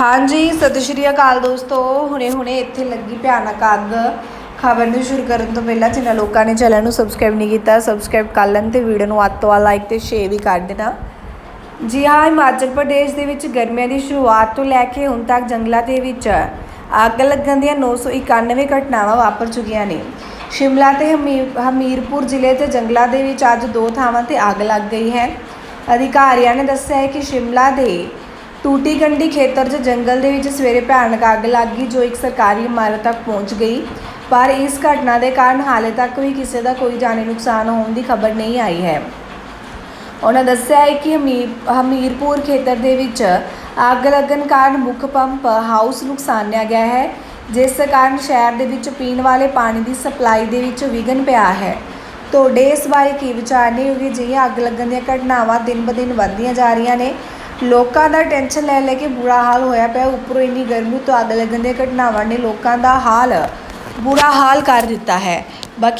ਹਾਂਜੀ, ਸਤਿ ਸ਼੍ਰੀ ਅਕਾਲ ਦੋਸਤੋ। ਹੁਣੇ ਹੁਣੇ ਇੱਥੇ ਲੱਗੀ ਭਿਆਨਕ ਅੱਗ। ਖਬਰ ਨੂੰ ਸ਼ੁਰੂ ਕਰਨ ਤੋਂ ਪਹਿਲਾਂ ਜਿਨ੍ਹਾਂ ਲੋਕਾਂ ਨੇ ਚੈਨਲ ਨੂੰ ਸਬਸਕ੍ਰਾਈਬ ਨਹੀਂ ਕੀਤਾ ਸਬਸਕ੍ਰਾਈਬ ਕਰ ਲੈਣ ਤੇ ਵੀਡੀਓ ਨੂੰ ਵੱਧ ਤੋਂ ਵੱਧ ਲਾਈਕ ਤੇ ਸ਼ੇਅਰ ਵੀ ਕਰ ਦੇਣਾ। ਜੀ ਹਾਂ, ਹਿਮਾਚਲ ਪ੍ਰਦੇਸ਼ ਦੇ ਵਿੱਚ ਗਰਮੀਆਂ ਦੀ ਸ਼ੁਰੂਆਤ ਤੋਂ ਲੈ ਕੇ ਹੁਣ ਤੱਕ ਜੰਗਲਾਂ ਦੇ ਵਿੱਚ ਅੱਗ ਲੱਗਣ ਦੀਆਂ 991 ਘਟਨਾਵਾਂ ਵਾਪਰ ਚੁੱਕੀਆਂ ਨੇ। ਸ਼ਿਮਲਾ ਤੇ ਹਮੀ- ਹਮੀਰਪੁਰ ਜ਼ਿਲ੍ਹੇ ਦੇ ਜੰਗਲਾਂ ਦੇ ਵਿੱਚ ਅੱਜ ਦੋ ਥਾਵਾਂ ਤੇ ਅੱਗ ਲੱਗ ਗਈ ਹੈ। ਅਧਿਕਾਰੀਆਂ ਨੇ ਦੱਸਿਆ ਹੈ ਕਿ ਸ਼ਿਮਲਾ ਦੇ ਟੂਟੀ ਗੰਡੀ ਖੇਤਰ 'ਚ ਜੰਗਲ ਦੇ ਵਿੱਚ ਸਵੇਰੇ ਭਿਆਨਕ ਅੱਗ ਲੱਗ ਗਈ, ਜੋ ਇੱਕ ਸਰਕਾਰੀ ਇਮਾਰਤ ਤੱਕ ਪਹੁੰਚ ਗਈ। ਪਰ ਇਸ ਘਟਨਾ ਦੇ ਕਾਰਨ ਹਾਲੇ ਤੱਕ ਵੀ ਕਿਸੇ ਦਾ ਕੋਈ ਜਾਨੀ ਨੁਕਸਾਨ ਹੋਣ ਦੀ ਖਬਰ ਨਹੀਂ ਆਈ ਹੈ। ਉਹਨਾਂ ਦੱਸਿਆ ਹੈ ਕਿ ਹਮੀਰ ਹਮੀਰਪੁਰ ਖੇਤਰ ਦੇ ਵਿੱਚ ਅੱਗ ਲੱਗਣ ਕਾਰਨ ਮੁੱਖ ਪੰਪ ਹਾਊਸ ਨੁਕਸਾਨਿਆ ਗਿਆ ਹੈ, ਜਿਸ ਕਾਰਨ ਸ਼ਹਿਰ ਦੇ ਵਿੱਚ ਪੀਣ ਵਾਲੇ ਪਾਣੀ ਦੀ ਸਪਲਾਈ ਦੇ ਵਿੱਚ ਵਿਘਨ ਪਿਆ ਹੈ। ਤੁਹਾਡੇ ਇਸ ਬਾਰੇ ਕੀ ਵਿਚਾਰ ਨੇ? ਕਿਉਂਕਿ ਅਜਿਹੀਆਂ ਅੱਗ ਲੱਗਣ ਦੀਆਂ ਘਟਨਾਵਾਂ ਦਿਨ ਬ ਦਿਨ ਵੱਧਦੀਆਂ ਜਾ ਰਹੀਆਂ ਨੇ। ਲੋਕਾਂ ਦਾ ਟੈਨਸ਼ਨ ਲੈ ਲੈ ਕੇ ਬੁਰਾ ਹਾਲ ਹੋਇਆ ਪਿਆ, ਉੱਪਰੋਂ ਇੰਨੀ ਗਰਮੀ ਤੋਂ ਅੱਗ ਲੱਗਣ ਦੀਆਂ ਘਟਨਾਵਾਂ ਨੇ ਲੋਕਾਂ ਦਾ ਹਾਲ ਬੁਰਾ ਹਾਲ ਕਰ ਦਿੱਤਾ ਹੈ। ਬਾਕੀ